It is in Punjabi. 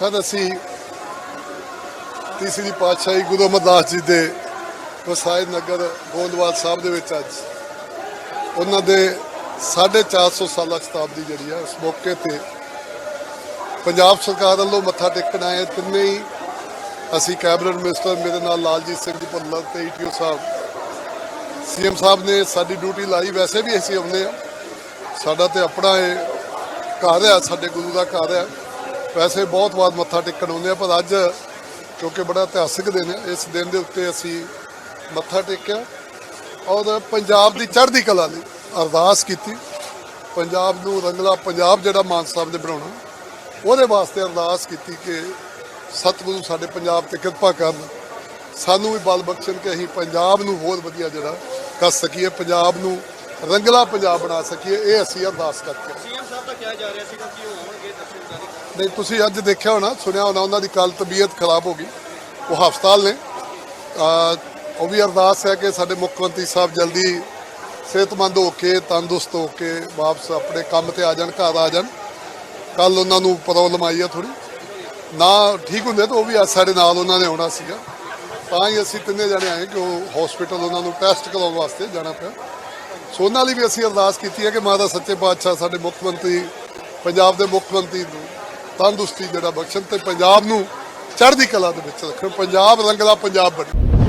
ਸਰ ਅਸੀਂ ਤੀਸਰੀ ਪਾਤਸ਼ਾਹੀ ਗੁਰੂ ਅਮਰਦਾਸ ਜੀ ਦੇ ਵਸਾਇ ਨਗਰ ਗੋਂਦਵਾਲ ਸਾਹਿਬ ਦੇ ਵਿੱਚ ਅੱਜ। ਉਹਨਾਂ ਦੇ 450 ਸਾਲਾ ਸ਼ਤਾਬਦੀ ਜਿਹੜੀ ਆ, ਉਸ ਮੌਕੇ ਤੇ ਪੰਜਾਬ ਸਰਕਾਰ ਵੱਲੋਂ ਮੱਥਾ ਟੇਕਣ ਆਏ ਤਿੰਨੇ ਹੀ ਅਸੀਂ ਕੈਬਨਿਟ ਮਿਨਿਸਟਰ ਮੇਰੇ ਨਾਲ ਲਾਲਜੀਤ ਸਿੰਘ ਜੀ ਭੁੱਲਰ ਤੇ ਈਟੀਓ ਸਾਹਿਬ, ਸੀਐਮ ਸਾਹਿਬ ਨੇ ਸਾਡੀ ਡਿਊਟੀ ਲਾਈ। ਵੈਸੇ ਵੀ ਅਸੀਂ ਆਉਂਦੇ ਆ। ਸਾਡਾ ਤੇ ਆਪਣਾ ਇਹ ਘਰ ਆ, ਸਾਡੇ ਗੁਰੂ ਦਾ ਘਰ ਆ। ਵੈਸੇ ਬਹੁਤ ਵਾਰ ਮੱਥਾ ਟੇਕਣ ਆਉਂਦੇ ਆ ਪਰ ਅੱਜ ਕਿਉਂਕਿ ਬੜਾ ਇਤਿਹਾਸਿਕ ਦਿਨ ਹੈ, ਇਸ ਦਿਨ ਦੇ ਉੱਤੇ ਅਸੀਂ ਮੱਥਾ ਟੇਕਿਆ ਔਰ ਪੰਜਾਬ ਦੀ ਚੜ੍ਹਦੀ ਕਲਾ ਲਈ ਅਰਦਾਸ ਕੀਤੀ। ਪੰਜਾਬ ਨੂੰ ਰੰਗਲਾ ਪੰਜਾਬ ਜਿਹੜਾ ਮਾਨ ਸਾਹਿਬ ਨੇ ਬਣਾਉਣਾ, ਉਹਦੇ ਵਾਸਤੇ ਅਰਦਾਸ ਕੀਤੀ ਕਿ ਸਤਿਗੁਰੂ ਸਾਡੇ ਪੰਜਾਬ ਤੇ ਕਿਰਪਾ ਕਰਨ, ਸਾਨੂੰ ਵੀ ਬਲ ਬਖਸ਼ਣ ਕਿ ਅਸੀਂ ਪੰਜਾਬ ਨੂੰ ਹੋਰ ਵਧੀਆ ਜਿਹੜਾ ਕਰ ਸਕੀਏ, ਪੰਜਾਬ ਨੂੰ ਰੰਗਲਾ ਪੰਜਾਬ ਬਣਾ ਸਕੀਏ, ਇਹ ਅਸੀਂ ਅਰਦਾਸ ਕਰਕੇ ਸੀਐਮ ਸਾਹਿਬ ਦਾ ਕਿਹਾ ਜਾ ਰਿਹਾ ਸੀਗਾ ਕਿ ਉਹ ਨਹੀਂ, ਤੁਸੀਂ ਅੱਜ ਦੇਖਿਆ ਹੋਣਾ, ਸੁਣਿਆ ਹੋਣਾ, ਉਹਨਾਂ ਦੀ ਕੱਲ ਤਬੀਅਤ ਖਰਾਬ ਹੋ ਗਈ। ਉਹ ਹਸਪਤਾਲ ਨੇ। ਉਹ ਵੀ ਅਰਦਾਸ ਹੈ ਕਿ ਸਾਡੇ ਮੁੱਖ ਮੰਤਰੀ ਸਾਹਿਬ ਜਲਦੀ ਸਿਹਤਮੰਦ ਹੋ ਕੇ, ਤੰਦਰੁਸਤ ਹੋ ਕੇ ਵਾਪਸ ਆਪਣੇ ਕੰਮ ਤੇ ਆ ਜਾਣ, ਘਰ ਆ ਜਾਣ। ਕੱਲ ਉਹਨਾਂ ਨੂੰ ਪ੍ਰੋਬਲਮ ਆਈ ਆ ਥੋੜੀ ਨਾ ਠੀਕ ਹੁੰਦੇ ਤਾਂ ਉਹ ਵੀ ਅੱਜ ਸਾਡੇ ਨਾਲ ਉਹਨਾਂ ਨੇ ਆਉਣਾ ਸੀਗਾ। ਤਾਂ ਹੀ ਅਸੀਂ ਤਿੰਨੇ ਜਣੇ ਆਏ ਕਿ ਉਹ ਹਸਪੀਟਲ ਉਹਨਾਂ ਨੂੰ ਟੈਸਟ ਕਰਾਉਣ ਵਾਸਤੇ ਜਾਣਾ ਪਿਆ। ਸੋ ਉਹਨਾਂ ਲਈ ਵੀ ਅਸੀਂ ਅਰਦਾਸ ਕੀਤੀ ਹੈ ਕਿ ਮਾਤਾ ਸੱਚੇ ਪਾਤਸ਼ਾਹ ਸਾਡੇ ਮੁੱਖ ਮੰਤਰੀ, ਪੰਜਾਬ ਦੇ ਮੁੱਖ ਮੰਤਰੀ ਨੂੰ ਤੰਦਰੁਸਤੀ, ਜਿਹੜਾ ਬਖਸ਼ਣ ਤੇ ਪੰਜਾਬ ਨੂੰ ਚੜ੍ਹਦੀ ਕਲਾ ਦੇ ਵਿੱਚ ਰੱਖਣ, ਪੰਜਾਬ ਰੰਗਲਾ ਪੰਜਾਬ ਬਣੇ।